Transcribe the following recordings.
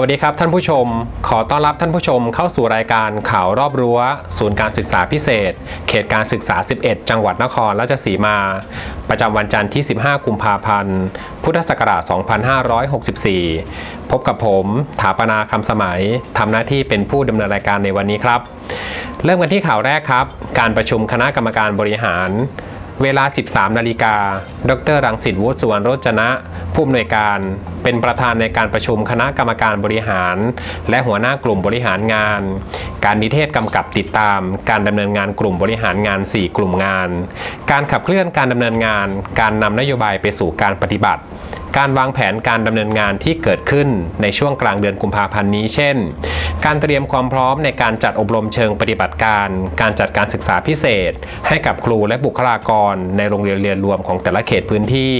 วัสดีครับท่านผู้ชม ขอต้อนรับท่านผู้ชมเข้าสู่รายการข่าวรอบรั้ว ศูนย์การศึกษาพิเศษ เขตการศึกษา 11 จังหวัดนครราชสีมา ประจำวันจันทร์ที่ 15 กุมภาพันธ์ พุทธศักราช 2564 พบกับผมถาปนาคำสมัยทำหน้าที่เป็นผู้ดำเนินรายการในวันนี้ครับ เริ่มกันที่ข่าวแรกครับ การประชุมคณะกรรมการบริหาร เวลา 13 นาฬิกา ดรรังสิตวุฒิสุวรรณโรจนะ ผู้อำนวยการ เป็นประธานในการประชุมคณะกรรมการบริหาร และหัวหน้ากลุ่มบริหารงาน การนิเทศกำกับติดตาม การดำเนินงานกลุ่มบริหารงาน 4 กลุ่มงาน การขับเคลื่อนการดำเนินงาน การนำนโยบายไปสู่การปฏิบัติ การวางแผนการดำเนินงานที่เกิดขึ้นในช่วงกลางเดือนกุมภาพันธ์นี้ เช่น การเตรียมความพร้อมในการจัดอบรมเชิงปฏิบัติการ การจัดการศึกษาพิเศษ ให้กับครูและบุคลากร ในโรงเรียนเรียนรวมของแต่ละเขตพื้นที่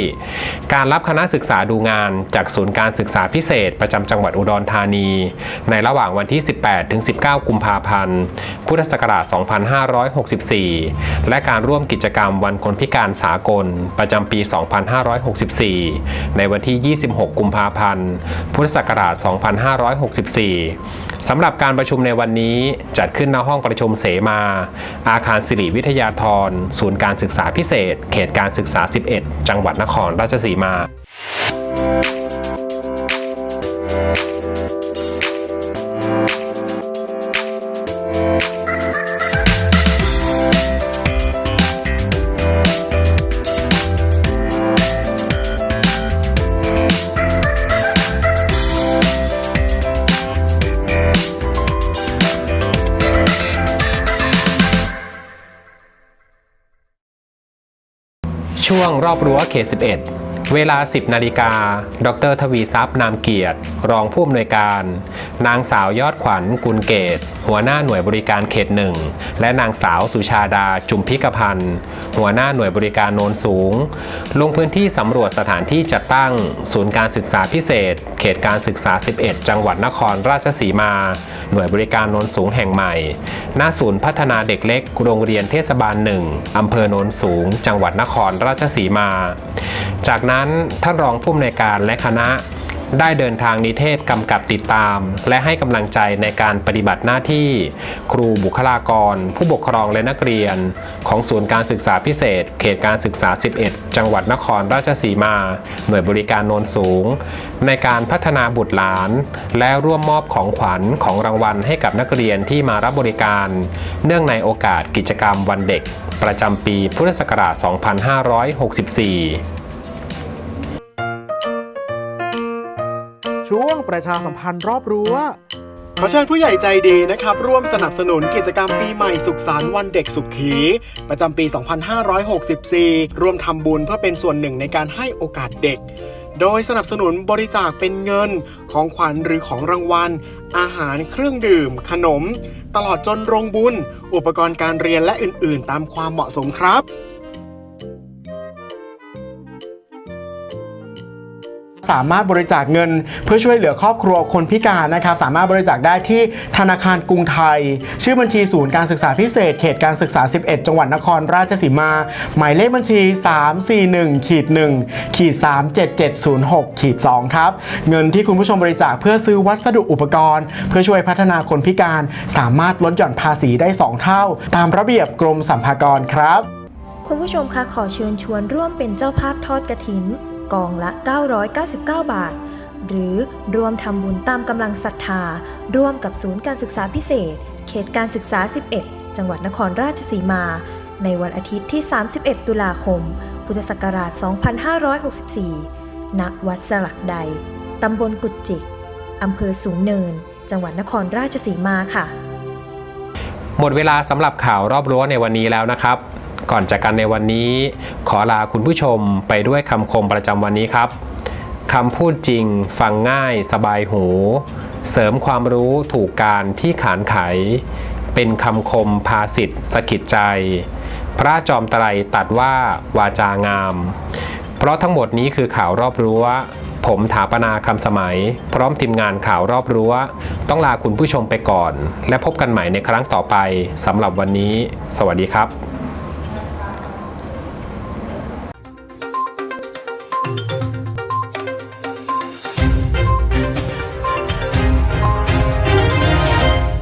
การรับคณะศึกษาดูงานจากศูนย์การศึกษาพิเศษ ประจำจังหวัดอุดรธานี ในระหว่างวันที่ 18ถึง19 กุมภาพันธ์ พุทธศักราช 2564 และการร่วมกิจกรรมวันคนพิการสากล ประจำปี 2564 ในวันที่ 26 กุมภาพันธ์ พุทธศักราช 2564 สำหรับการประชุมในวันนี้จัดขึ้นณห้องประชุมเสมา อาคารสิริวิทยาธร ศูนย์การศึกษาพิเศษ เขตการศึกษา 11 จังหวัดนครราชสีมา ช่วงรอบรั้วเขต11 เวลา 10 นาฬิกา ดรทวีทรัพย์นามเกียรติ รองผู้อำนวยการ นางสาวยอดขวัญกุลเกต หัวหน้าหน่วยบริการเขตหนึ่ง และนางสาวสุชาดาจุมพิกพันธ์ หัวหน้าหน่วยบริการโนนสูง ลงพื้นที่สำรวจสถานที่จัดตั้ง ศูนย์การศึกษาพิเศษ เขตการศึกษา 11 จังหวัดนครราชสีมา หน่วยบริการโนนสูงแห่งใหม่ หน้าศูนย์พัฒนาเด็กเล็ก โรงเรียนเทศบาลหนึ่งอำเภอโนนสูง จังหวัดนครราชสีมา จากนั้นท่านรองผู้อำนวยการและคณะ ได้เดินทางนิเทศกำกับติดตาม และให้กำลังใจในการปฏิบัติหน้าที่ ครูบุคลากร ผู้ปกครองและนักเรียน ของศูนย์การศึกษาพิเศษ เขตการศึกษา 11 จังหวัดนครราชสีมา หน่วยบริการโนนสูง ในการพัฒนาบุตรหลาน และร่วมมอบของขวัญของรางวัลให้กับนักเรียนที่มารับบริการ เนื่องในโอกาสกิจกรรมวันเด็ก ประจำปีพุทธศักราช 2564 ช่วงประชาสัมพันธ์รอบรั้วขอเชิญผู้ใหญ่ใจดีนะครับ ร่วมสนับสนุนกิจกรรมปีใหม่สุขสันต์วันเด็กสุขี ประจำปี 2564 ร่วมทำบุญเพื่อเป็นส่วนหนึ่งในการให้โอกาสเด็ก โดยสนับสนุนบริจาคเป็นเงิน ของขวัญหรือของรางวัล อาหารเครื่องดื่ม ขนม ตลอดจนโรงบุญ อุปกรณ์การเรียนและอื่น ๆ ตามความเหมาะสมครับ สามารถบริจาคเงิน เพื่อช่วยเหลือครอบครัวคนพิการนะครับสามารถบริจาคได้ที่ธนาคารกรุงไทย ชื่อบัญชีศูนย์การศึกษาพิเศษ เขตการศึกษา 11 จังหวัดนครราชสีมา หมายเลขบัญชี 341ขีด1ขีด37706ขีด2ครับเงินที่คุณผู้ชมบริจาคเพื่อซื้อวัสดุอุปกรณ์ เพื่อช่วยพัฒนาคนพิการสามารถลดหย่อนภาษีได้ 2 เท่า ตามระเบียบกรมสรรพากรครับ คุณผู้ชมคะขอเชิญชวนร่วมเป็นเจ้าภาพทอดกระถิน กองละ 999 บาท หรือรวมทำบุญตามกำลังศรัทธา ร่วมกับศูนย์การศึกษาพิเศษ เขตการศึกษา 11 จังหวัดนครราชสีมา ในวันอาทิตย์ที่ 31 ตุลาคม พุทธศักราช 2564 ณ วัดสลักใด ตำบลกุดจิก อำเภอสูงเนิน จังหวัดนครราชสีมาค่ะ หมดเวลาสำหรับข่าวรอบรั้วในวันนี้แล้วนะครับ ก่อนจากกันในวันนี้ ขอลาคุณผู้ชมไปด้วยคำคมประจำวันนี้ครับคำพูดจริง ฟังง่าย สบายหู เสริมความรู้ถูกการที่ขานไข เป็นคำคมภาสิทธิ์สะกิดใจ พระจอมไตรตัดว่าวาจางาม เพราะทั้งหมดนี้คือข่าวรอบรั้วผมถาปนาคำสมัย พร้อมทีมงานข่าวรอบรั้ว ต้องลาคุณผู้ชมไปก่อน และพบกันใหม่ในครั้งต่อไปสำหรับวันนี้ สวัสดีครับ